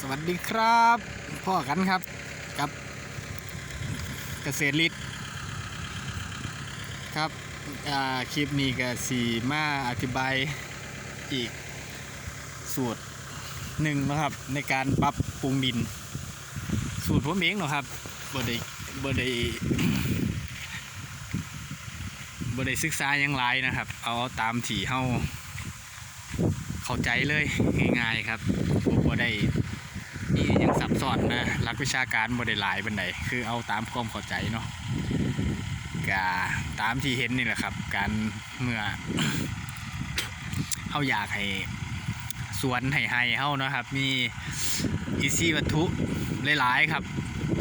สวัสดีครับพ่อกันครับกับเกษตรลิศครับคลิปนี้ก็สีมาอธิบายอีกสูตรหนึ่งนะครับ ในการปรับปรุงดิน สูตรผมเองนะครับบ่ได้บ่ได้บ่ได้ศึกษาหยังหลายนะครับ เอาตามที่เฮาเข้าใจเลยง่ายๆครับบ่ได้ นี่ยังซับซ้อนนะหลักวิชาการบ่ได้หลายบันไดคือเอาตามความเข้าใจเนาะกาตามที่เห็นนี่แหละครับ การเมื่อเอาอยากให้สวนให้ไฮเฮานะครับ มีอีซี่วัตถุหลายๆครับ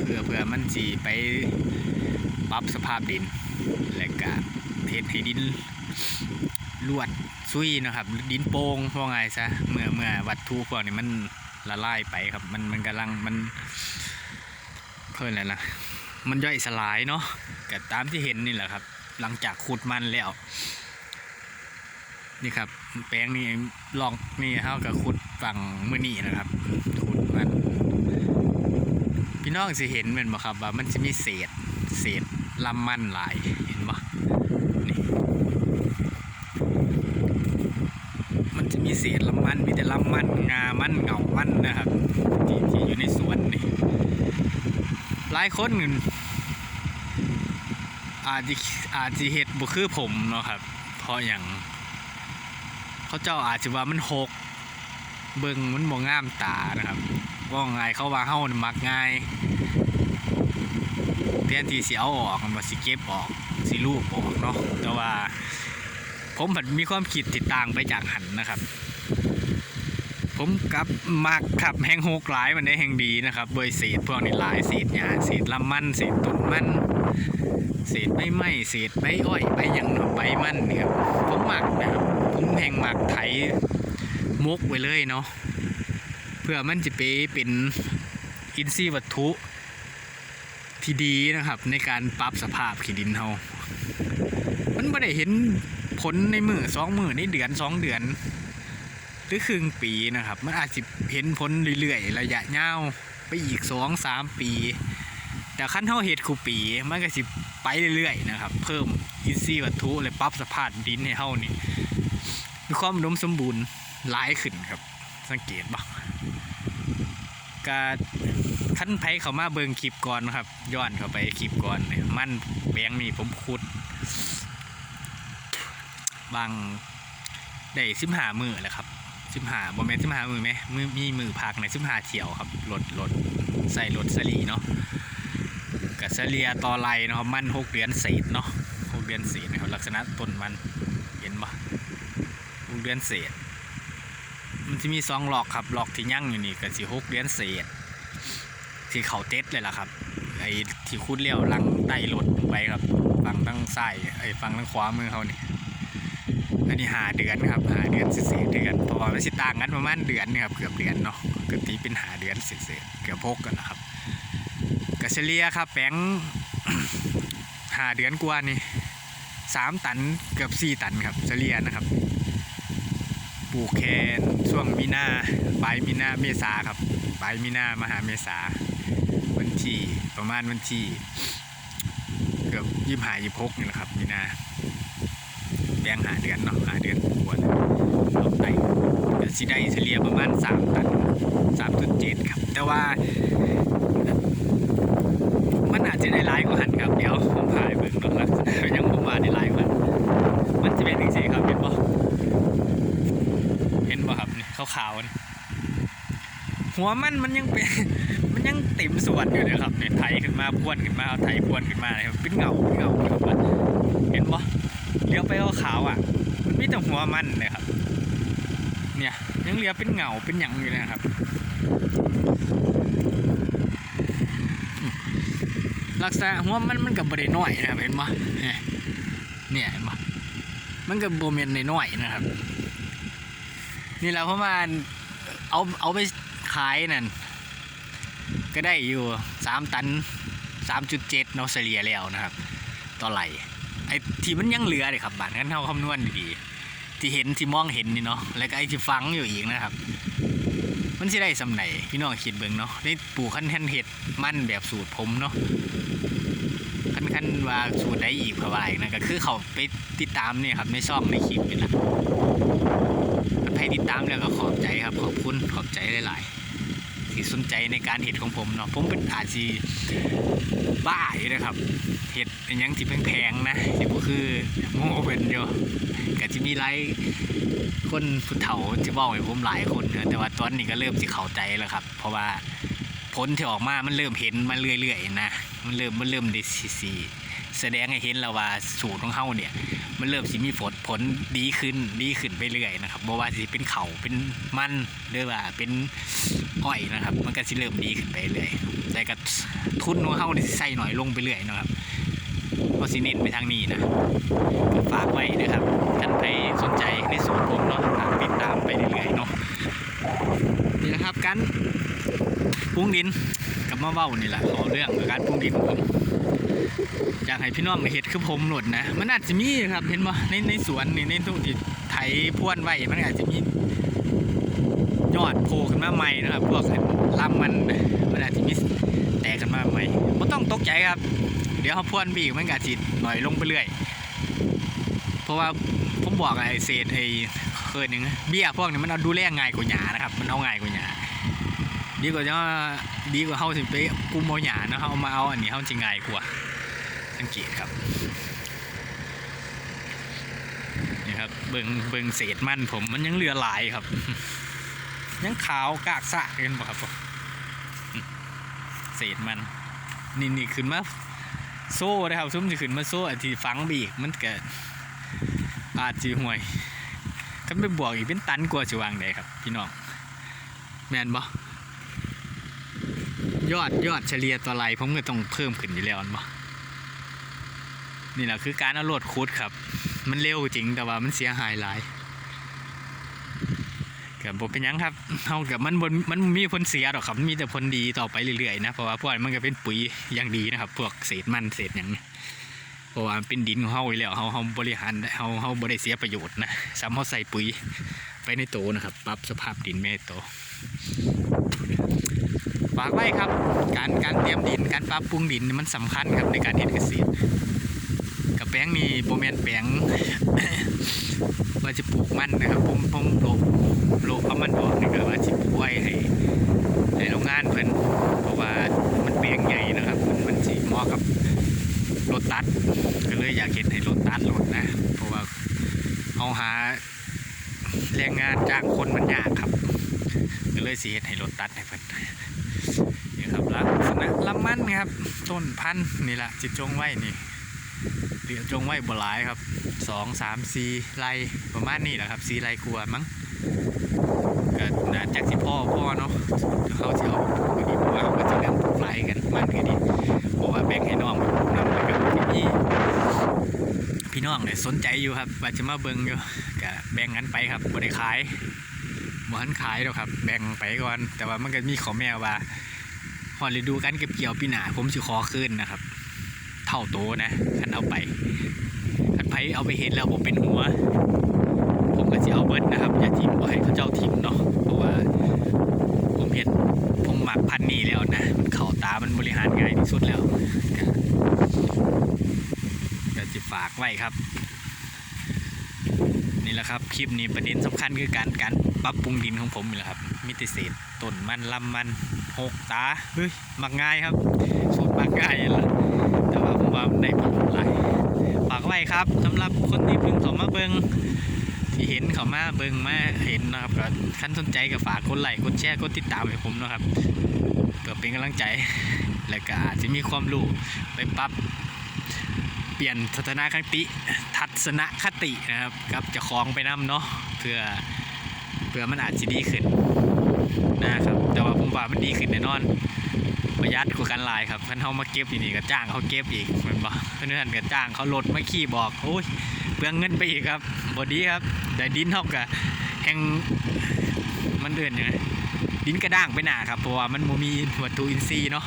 เพื่อเพื่อมันจีไปปรับสภาพดิน และก็เทศให้ดินลวดซุยนะครับ ดินโป่งว่าไงซะเมื่อเมื่อวัตถุพวกนี้มัน ละลายไปครับ มันมันกำลังมันเพิ่นอะไรนะมันย่อยสลายเนาะก็ตามที่เห็นนี่แหละครับ หลังจากขุดมันแล้ว นี่ครับ แปลงนี่ลองนี่เฮากับขุดฝั่งมือนี่นะครับขุดมัน พี่น้องสิเห็นแมันบ่ครับ ว่ามันจะมีเศษ เศษลำมันหลายเห็นบ่นี่ มีเศษลำมันมีแต่ลำมันงามันเหงามันนะครับที่ที่อยู่ในสวนนี่หลายคนอาจจะอาจจะเห็ดบุคือผมเนาะครับ เพราะอย่าง เขาเจ้าอาจจะว่ามันหก เบิ่งมันบ่งามตานะครับว่าไงายเขาว่าเฮามักง่ายแทนที่สิเอออกมันสิเก็บออกสิลูบออกเนาะแต่ว่า ผมผันมีความคิดติดต่างไปจากหันนะครับ ผมกับมักขับแห่งโหกหลายมันได้แห่งดีนะครับโดยเศษพวกนี้หลายเศษหญ้าเศษลำมันเศษต้นมันเศษใบไม้เศษใบอ้อยใบยังเนาะใบมันนี่ครับผมหมักนะครับผมแห่งมักไถมกไว้เลยเนาะเพื่อมันจะไปเป็นอินทรีย์วัตถุที่ดีนะครับ ในการปรับสภาพขีดินเฮามันไม่ได้เห็น ผลในมือสองมือในเดือนสองเดือน หรือครึ่งปีนะครับ มันอาจจะเห็นผลเรื่อยๆ ระยะยาวไปอีกสองสามปี แต่ขั้นเท่าเห็ดคูปี มันก็สิไปเรื่อยๆนะครับ เพิ่มอินทรีวัตถุเลยปรับสภาพดินให้เท่านี่มีความอุดมสมบูรณ์หลายขึ้นครับ สังเกตบ่กาขั้นไผเขามาเบิงคลิปก่อนนะครับ ย้อนเข้าไปคลิปก่อน มันแปลงนี่ผมขุด บางได้สิบหามือแหละครับสิบหาบอมเมนสิบหามือไหมมือมีมือพักในสิบหาเที่ยวครับรถรถใส่รถสลีเนาะกับเสลียต่อไรเนาะมันหกเดือนเศษเนาะหกเดือนเศษนะครับลักษณะต้นมันเห็นปะหกเดือนเศษมันจะมีสองหลอกครับหลอกที่ยั่งอยู่นี่ก็สิหกเดือนเศษที่เขาเต็ดเลยล่ะครับไอ้ที่คุดเลี้ยวหลังใต้รถไปครับฟังทั้งซ้ายไอ้ฟังทั้งขวามือเขานี่ อันนี้หาเดือนครับหาเดือนเศษๆเดือนเพราะว่ามันสิต่างกันประมาณเดือนนึงครับเกือบเดือนเนาะก็ตีเป็นหาเดือนเศษๆเกือบพกกันนะครับกเฉลี่ยครับแปงหาเดือนกว่านี่สามตันเกือบสี่ตันครับเฉลี่ยนะครับปลูกแคนช่วงมีนาปลายมีนาเมษาครับปลายมีนามหาเมษาวันที่ประมาณวันที่เกือบยี่ห้ายี่พกนี่แหละครับมีนา แปลงหาเดือนเนาะหาเดือนกว่าลบไปก็สิได้เฉลี่ยประมาณสามตันสามจุดเจ็ดครับ แต่ว่า มันอาจจะได้หลายกว่าหันครับ เดี๋ยวผมพายเบิ่งเนาะลักษณะยังผมว่าได้หลายกว่าหันมันจะเป็นย่างไรครับเห็นบ่เห็นบ่ครับนี่ขาวๆนี่หัวมันมันยังเป็นมันยังเต็มส่วนอยู่เลยครับเนี่ยไถขึ้นมาพวนขึ้นมาเอาไถพวนขึ้นมาเลยครับเป็นเงาเป็นเงาครับาวอะ มันมีแต่หัวมันเลยครับ เนี่ยยังเลี้ยวเป็นเหงาเป็นหยังอยู่เลยนะครับลักษณะหัวมันมันกับบริน้อยนะครับเห็นปะเนี่ยเนี่ยเห็นปะมันกับโบเมนในน้อยนะครับ นี่แหละเพราะว่าเอาเอาไปขายนั่นก็ได้อยู่สามตันสามจุดเจ็ดเนาะเฉลี่ยแล้วนะครับ ต่อไหล ไอ้ที่มันยังเหลือเลยครับบาทนั้นเท่าคำนวณดีๆที่เห็นที่มองเห็นนี่เนาะแล้วก็ไอ้ที่ฟังอยู่อีกนะครับ มันสิได้สำไหนพี่น้องคิดเบิ่งเนาะได้ปลูกขั้นขั้นเห็ดมั่นแบบสูตรผมเนาะขั้นขั้นว่าสูตรได้อีกเพราะว่าอีกนะก็คือเขาไปติดตามเนี่ยครับในช่องในคลิปนี่แหละใครติดตามแล้วก็ขอบใจครับขอบคุณขอบใจหลายๆ ที่สนใจในการเห็ดของผมเนาะผมเป็นอาชีบ้าอยู่นะครับเห็ดเป็นยังที่แพงๆนะที่ก็คือโง่เป็นอยู่ก็จะมีไลค์คนผู้เฒ่าที่บอกให้ผมหลายคนนะแต่ว่าตอนนี้ก็เริ่มสิเข้าใจแล้วครับ เพราะว่าผลที่ออกมามันเริ่มเห็นมาเรื่อยๆนะมันเริ่มมันเริ่มไดีสี แสดงให้เห็นแล้วว่าสูตรของเฮาเนี่ย มันเริ่มสิมีผลผลดีขึ้นดีขึ้นไปเรื่อยนะครับบ่ว่าสิเป็นเขาเป็นมันหรือว่าเป็นอ้อยนะครับ มันก็สิเริ่มดีขึ้นไปเรื่อยแต่ก็ทุนของเฮานี่ใส่หน่อยลงไปเรื่อยนะครับเพราะสิเน้นไปทางนี้นะฝากไว้นะครับท่านใครสนใจในสูตรผมเนาะติดตามไปเรื่อยๆเนาะนี่นะครับการปรุงดินกับมะเบ้านี่แหละขอเรื่องการปรุงดินของผม อยากให้พี่น้องเห็ดคือผมหลดนะ มันอาจจะมีครับ เห็นบ่ในในสวนนี่ในทุกที่ไถพ่วนไว้มันอาจจะมียอดโผล่ขึ้นมาใหม่นะครับ พวกลำมันมันอาจจะมีแตกขึ้นมาใหม่ไม่ต้องตกใจครับ เดี๋ยวเขาพ่วนบีกมันก็จิหน่อยลงไปเรื่อย เพราะว่าผมบอกไอ้เศษไอ้เคยหนึ่งเบี้ยพวกนี้มันเอาดูแลง่ายกว่าหยานะครับ มันเอาง่ายกว่าหยา ดีกว่าจะดีกว่าเฮาสิไปกุมเอาหยานะเอามาเอาอันนี้เฮาสิง่ายกว่าสังเกตครับนี่ครับเบิงเบิงเศษมันผมมันยังเหลือหลายครับ ยังขาวกากสะกันบ่ครับเศษมันนี่นี่ขึ้นมาโซ่นะครับซุ้มจะขึ้นมาโซ่อันที่ฝังบีกมันเกิดอาจจีห่วยก็ไม่บวกอีกเป็นตันกว่าจะวางได้ครับ พี่น้องแมนบ่ ยอดยอดเฉลี่ยตัวไรผมก็ต้องเพิ่มขึ้นอยู่แล้วนบ่นี่แหละคือการเอาโหลดคูดครับ มันเร็วจริงแต่ว่ามันเสียหายหลายกับผมเป็นยังครับเท่ากับมันบนมันมีผลเสียหรอกครับมีแต่ผลดีต่อไปเรื่อยๆนะเพราะว่าพวกมันก็เป็นปุ๋ยอย่างดีนะครับ พวกเศษมันเศษอย่างเพราะว่าเป็นดินของเฮาอยู่แล้วเฮาเฮาบริหารเฮาเฮาบ่ได้เสียประโยชน์นะซ้ำเฮาใส่ปุ๋ยไปในโตนะครับปรับสภาพดินไม่โต ฝากไว้ครับ การการเตรียมดินการปรับปรุงดินมันสำคัญครับในการเฮ็ดเกษตรกับแปลงนี่โบแมนแปลงว่าจะปลูกมันนะครับผมผมโลกโลกเอามันบอกนี่ก็ว่าจะปลูกไว้ให้ให้โรงงานเพิ่นเพราะว่ามันแปลงใหญ่นะครับ มันมันสิเหมาะกับรถตัดก็เลยอยากเห็นให้รถตัดรถนะ เพราะว่าเอาหาแรงงานจ้างคนมันยากครับก็เลยสีเห็ดให้รถตัดให้เพิ่น ครับลักษณะลำมันครับต้นพันนี่แหละจิตจงไว้นี่เหลือจงไว้บ่หลายครับสองสามสี่ไรประมาณนี้แหละครับสี่ไรกลัวมั้งก็น่าจากสิพ่อพ่อเนาะเขาจะเอาไปดีว่าเขาก็จะเริ่มปลูกไรกันมันก็ดีเพราะว่าแบ่งให้น้องนำไปกับพี่พี่น้องเนี่ยสนใจอยู่ครับว่าจะมาเบิ่งอยู่ก็แบ่งกันไปครับบ่ได้ขายบ่ทันขายหรอกครับ แบ่งไปก่อน แต่ว่ามันก็มีขอแม่ว่า ฮอดฤดูการเก็บเกี่ยวปีหนาผมสิขอคืนนะครับ เท่าโตนะคันเอาไปคันไผเอาไปเห็นแล้วผมเป็นหัว ผมก็สิเอาเบิดนะครับอย่าทิ้งบ่ให้เขาเจ้าทิ้งเนาะเพราะว่าผมเห็นผมหมักพันนี้แล้วนะมันเข่าตามันบริหารง่ายที่สุดแล้วก็จะฝากไว้ครับ แหละครับ คลิปนี้ประเด็นสำคัญคือการการปรับปรุงดินของผมนี่แหละครับ มิติเศษต้นมันลำมันหกตาเฮ้ยมักง่ายครับสูตรมักง่ายนั่นแหละแต่ว่าผมว่ามันได้ผลหลายฝากไว้ครับสำหรับคนที่เพิ่งเข้ามาเบิงที่เห็นเขามาเบิ่งมาเห็นนะครับก็ขั้นสนใจก็ฝากกดไลค์กดแชร์กดติดตามให้ผมนะครับเพื่อเป็นกำลังใจ และก็อาจจะมีความรู้ไปปรับ เปลี่ยนทัศนคติทัศนคตินะครับกับจะคล้องไปนํเนาะเพื่อเพื่อมันอาจจะดีขึ้นนะครับ แต่ว่าผมว่ามันดีขึ้นแน่นอนประหยัดกว่ากันหลายครับคันเขามาเก็บอยู่นี่ก็จ้างเขาเก็บอีกเหมือนบ่เพื่อนๆก็จ้างเขาลดไมาขี่บอกโอ้ยเปลืองเงินไปอีกครับบอดีครับแต่ดินเท่ากับแห่งมันเดือนยังไงดินกระด้างไปหนาครับเพราะว่ามันบ่มีวัตถุอินทรีย์เนาะ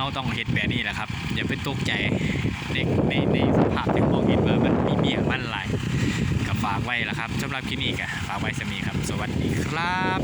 เราต้องเห็นแบบนี้แหละครับ อย่าไปตกใจในในในสภาพที่มองเห็นว่ามันมีเบี้ยมันหลายกับฝากไว้ละครับสำหรับคลินี้ก็ฝากไว้สมีครับ สวัสดีครับ